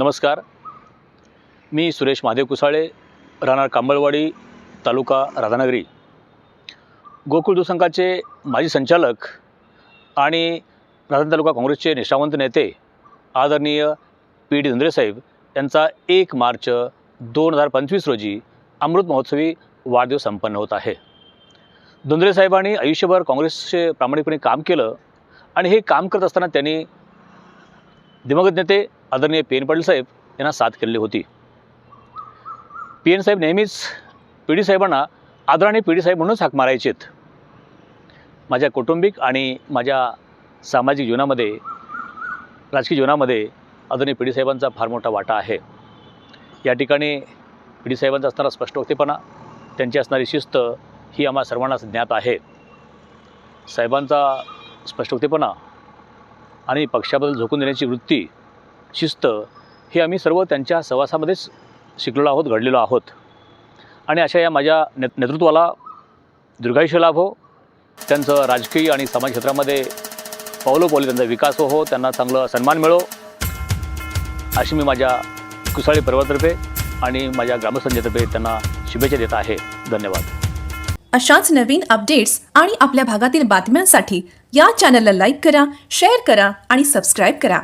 नमस्कार. मी सुरेश महादेव कुसाळे राहणार कांबळवाडी तालुका राधानगरी. गोकुळ दुसंघाचे माजी संचालक आणि राधान तालुका काँग्रेसचे निष्ठावंत नेते आदरणीय पी डी धुंद्रेसाहेब यांचा एक मार्च दोन हजार पंचवीस रोजी अमृत महोत्सवी वाढदिवस संपन्न होत आहे. धुंद्रे साहेबांनी आयुष्यभर काँग्रेसचे प्रामाणिकपणे काम केलं आणि हे काम करत असताना त्यांनी दिवंगत नेते आदरणीय पी एन पाटील साहेब यांना साथ केलेली होती. पी एन साहेब नेहमीच पी डी साहेबांना आदराने पी डी साहेब म्हणूनच हाक मारायचेत माझ्या कौटुंबिक आणि माझ्या सामाजिक जीवनामध्ये राजकीय जीवनामध्ये आदरणीय पी डी साहेबांचा फार मोठा वाटा आहे. या ठिकाणी पी डी साहेबांचा असणारा स्पष्टवक्तेपणा त्यांची असणारी शिस्त ही आम्हा सर्वांनाच ज्ञात आहे. साहेबांचा स्पष्टवक्तेपणा आणि पक्षाबद्दल झोकून देण्याची वृत्ती शिस्त हे आम्ही सर्व त्यांच्या सहवासामध्येच शिकलेलो आहोत घडलेलो आहोत. आणि अशा या माझ्या ने नेतृत्वाला दीर्घायुष्य लाभ हो. त्यांचं राजकीय आणि समाज क्षेत्रामध्ये पावलोपावली त्यांचा विकास हो, हो त्यांना चांगलं सन्मान मिळो. अशी मी माझ्या कुसाळी परिवारातर्फे आणि माझ्या ग्रामस्थांच्यातर्फे त्यांना शुभेच्छा देत आहे. धन्यवाद. अशाच नवीन अपडेट्स आणि आपल्या भागातील बातम्यांसाठी या चॅनलला लाईक करा शेअर करा आणि सबस्क्राईब करा.